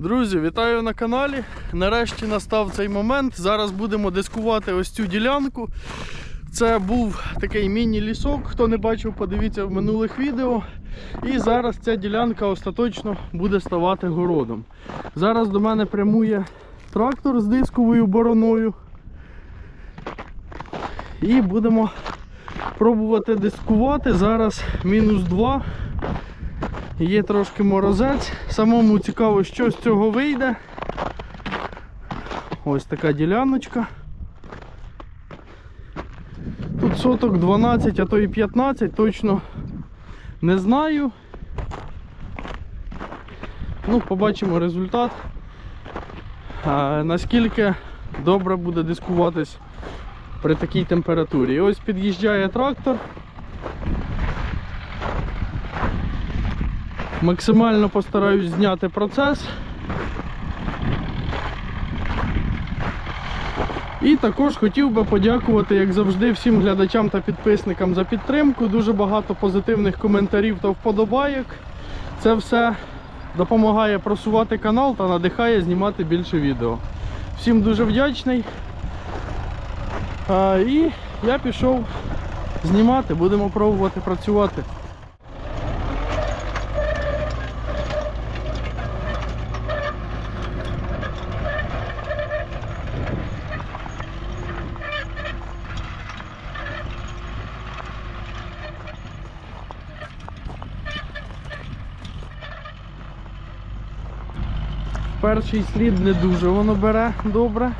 Друзі, вітаю на каналі. Нарешті настав цей момент. Зараз будемо дискувати ось цю ділянку. Це був такий міні-лісок. Хто не бачив, подивіться в минулих відео. І зараз ця ділянка остаточно буде ставати городом. Зараз до мене прямує трактор з дисковою бороною. І будемо пробувати дискувати. Зараз мінус 2. Є трошки морозець. Самому цікаво, що з цього вийде. Ось така діляночка. Тут соток 12, а то і 15, точно не знаю. Ну, побачимо результат. А, наскільки добре буде дискуватись при такій температурі. І ось під'їжджає трактор. Максимально постараюсь зняти процес. І також хотів би подякувати, як завжди, всім глядачам та підписникам за підтримку. Дуже багато позитивних коментарів та вподобайок. Це все допомагає просувати канал та надихає знімати більше відео. Всім дуже вдячний. І я пішов знімати, будемо пробувати працювати. Перший слід не дуже воно бере добре.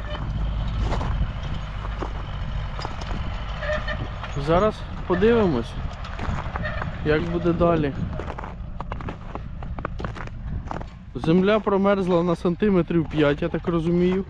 Зараз подивимось, як буде далі. Земля промерзла на сантиметрів 5, я так розумію.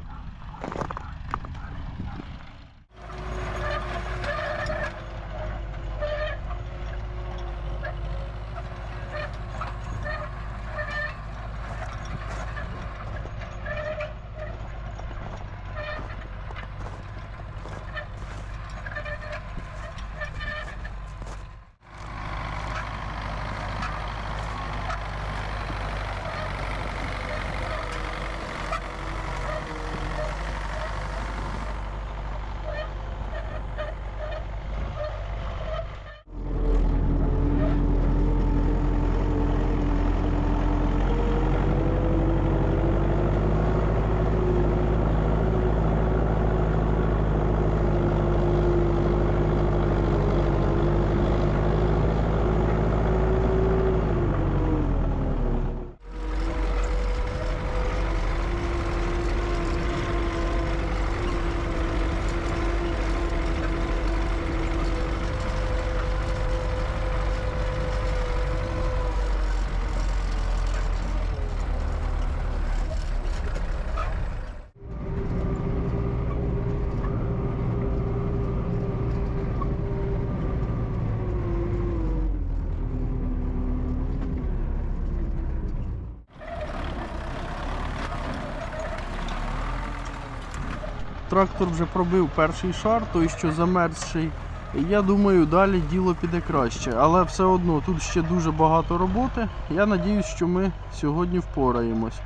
Трактор вже пробив перший шар, той що замерзший. Я думаю, далі діло піде краще. Але все одно тут ще дуже багато роботи. Я надіюсь, що ми сьогодні впораємось.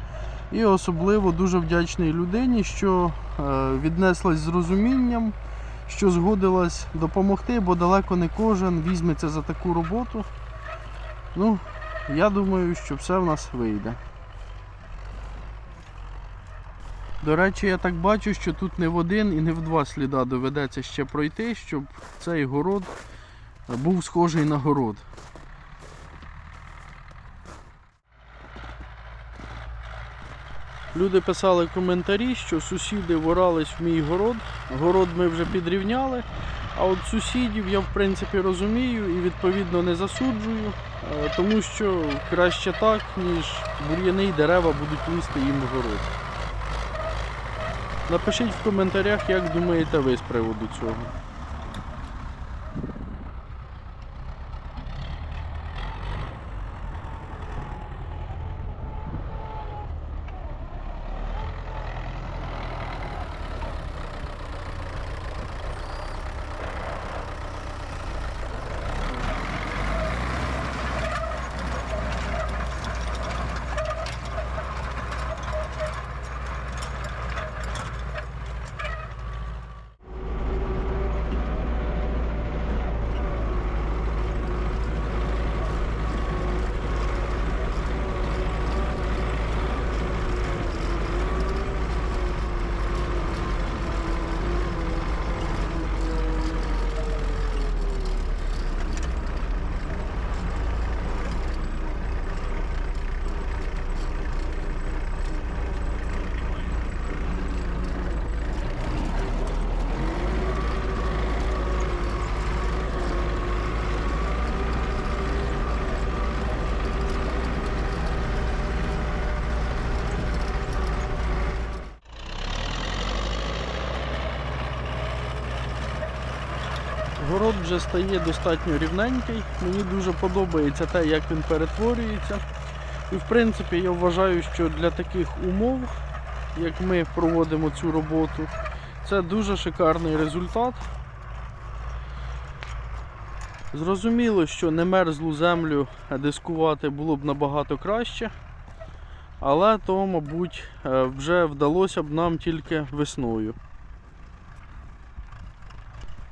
І особливо дуже вдячний людині, що е, віднеслась з розумінням, що згодилась допомогти, бо далеко не кожен візьметься за таку роботу. Ну, я думаю, що все в нас вийде. До речі, я так бачу, що тут не в один і не в два сліда доведеться ще пройти, щоб цей город був схожий на город. Люди писали коментарі, що сусіди ворались в мій город. Город ми вже підрівняли. А от сусідів я в принципі розумію і відповідно не засуджую, е, тому що краще так, ніж бур'яни дерева будуть лізти їм в город. Напишіть в коментарях, як думаєте ви з приводу цього. Город вже стає достатньо рівненький. Мені дуже подобається те, як він перетворюється. І в принципі я вважаю, що для таких умов, як ми проводимо цю роботу, це дуже шикарний результат. Зрозуміло, що не мерзлу землю дискувати було б набагато краще, але то, мабуть, е, вже вдалося б нам тільки весною.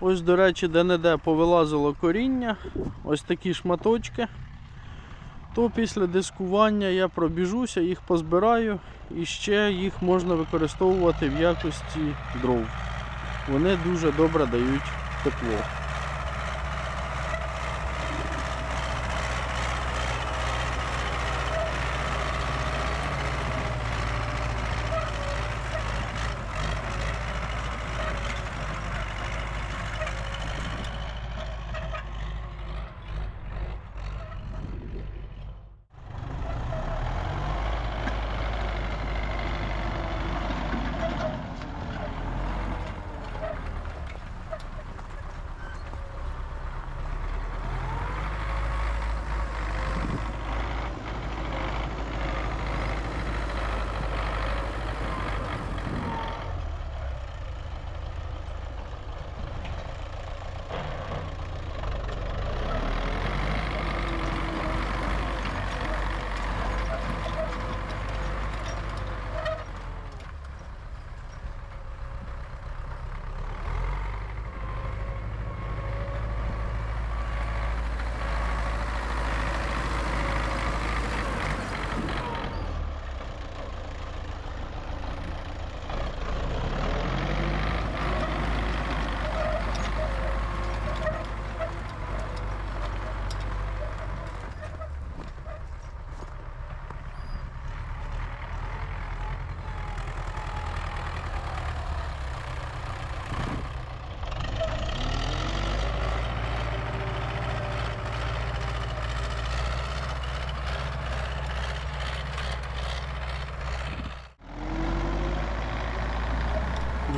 Ось, до речі, де-не-де повилазило коріння, ось такі шматочки. То після дискування я пробіжуся, їх позбираю і ще їх можна використовувати в якості дров. Вони дуже добре дають тепло.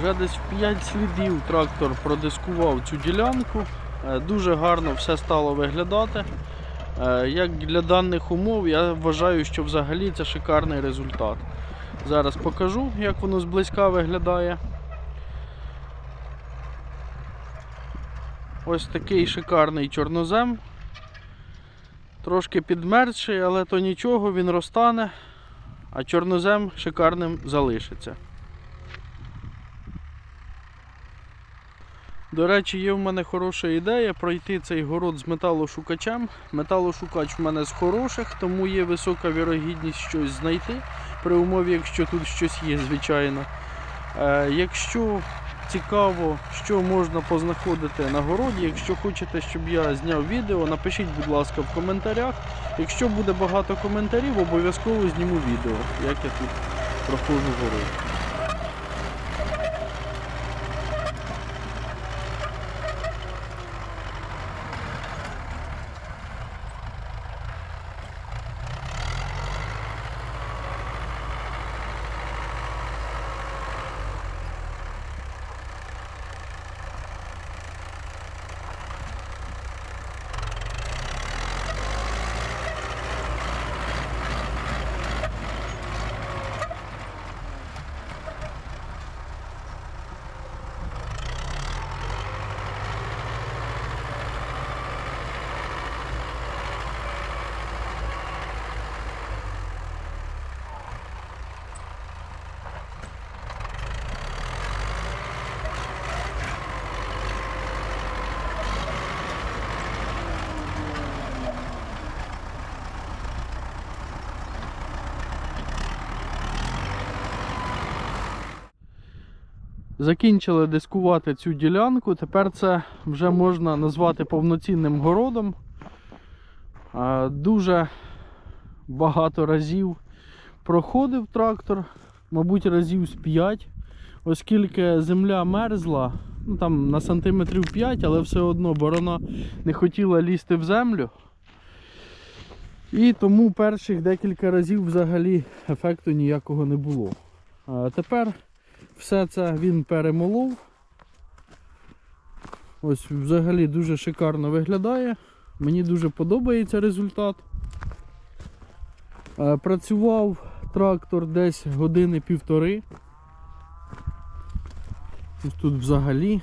Вже десь в 5 слідів трактор продискував цю ділянку. Е, Дуже гарно все стало виглядати. Е, Як для даних умов, я вважаю, що взагалі це шикарний результат. Зараз покажу, як воно зблизька виглядає. Ось такий шикарний чорнозем. Трошки підмерзший, але то нічого, він розтане, а чорнозем шикарним залишиться. До речі, є в мене хороша ідея пройти цей город з металошукачем. Металошукач в мене з хороших, тому є висока вірогідність щось знайти, при умові, якщо тут щось є, звичайно. Е, якщо цікаво, що можна познаходити на городі, якщо хочете, щоб я зняв відео, напишіть, будь ласка, в коментарях. Якщо буде багато коментарів, обов'язково зніму відео, як я тут проходжу город. Закінчили дискувати цю ділянку. Тепер це вже можна назвати повноцінним городом. Дуже багато разів проходив трактор, мабуть, разів з 5, оскільки земля мерзла, ну там на сантиметрів 5, але все одно борона не хотіла лізти в землю. І тому перших декілька разів взагалі ефекту ніякого не було. А тепер все це він перемолов. Ось взагалі дуже шикарно виглядає. Мені дуже подобається результат. Е, Працював трактор десь години півтори. Ось тут взагалі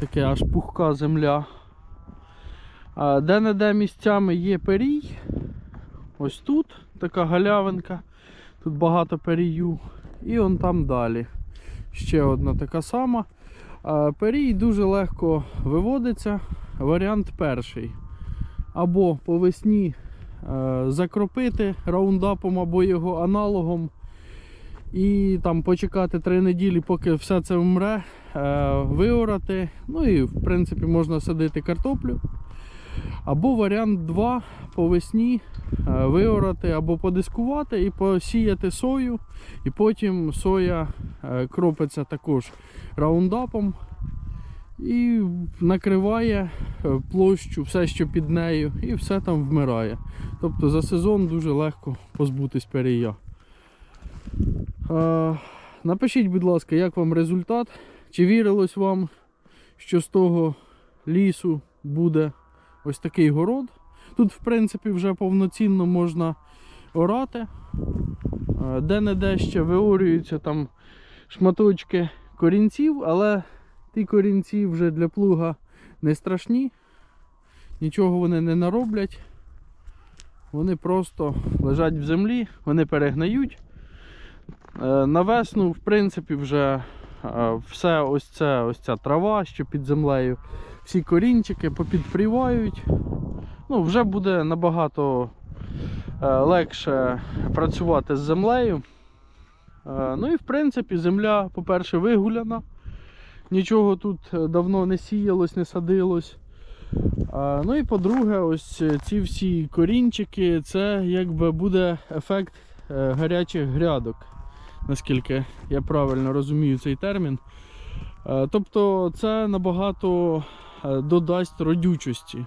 таке аж пухка земля. Де-не-де місцями є перій. Ось тут така галявинка. Тут багато перію. І он там далі. Ще одна така сама. Перій дуже легко виводиться. Варіант перший. Або по весні е, закропити раундапом або його аналогом. І там почекати 3 неділі, поки все це вмре, е, виорати. Ну і в принципі можна садити картоплю. Або варіант 2 по весні е, виорати або подискувати і посіяти сою. І потім соя е, кропиться також раундапом і накриває е, площу, все, що під нею, і все там вмирає. Тобто за сезон дуже легко позбутись перія. Напишіть, будь ласка, як вам результат? Чи вірилось вам, що з того лісу буде ось такий город? Тут, в принципі, вже повноцінно можна орати. Е, Де-не-де ще виорюються там шматочки корінців, але ті корінці вже для плуга не страшні. Нічого вони не нароблять. Вони просто лежать в землі, вони перегнають. Е, На весну, в принципі, вже е, все ось це, ось ця трава, що під землею, всі корінчики попідпрівають. Ну, вже буде набагато е, легше працювати з землею. Е, Ну і в принципі земля, по-перше, вигуляна. Нічого тут е, давно не сіялось, не садилось. Ну і по-друге, ось ці всі корінчики, це якби буде ефект гарячих грядок, наскільки я правильно розумію цей термін. Тобто це набагато додасть родючості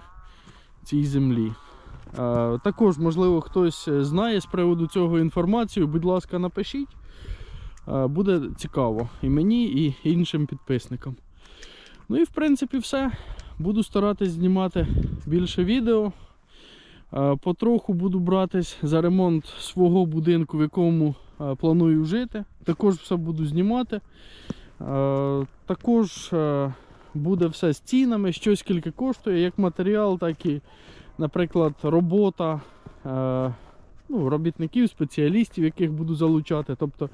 цій землі. Е, Також, можливо, хтось знає з приводу цього інформацію, будь ласка, напишіть. Е, Буде цікаво і мені, і іншим підписникам. Ну і в принципі все. Буду старатись знімати більше відео. Е, Потроху буду братись за ремонт свого будинку, в якому е, планую жити. Також все буду знімати. Е, Також е, буде все з цінами, що скільки коштує, як матеріал, так і, наприклад, робота е, ну, робітників, спеціалістів, яких буду залучати. Тобто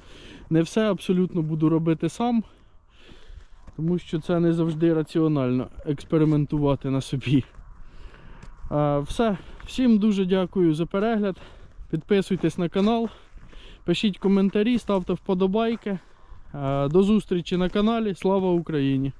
не все абсолютно буду робити сам, тому що це не завжди раціонально експериментувати на собі. А, все. Всім дуже дякую за перегляд. Підписуйтесь на канал, пишіть коментарі, ставте вподобайки. До зустрічі на каналі. Слава Україні!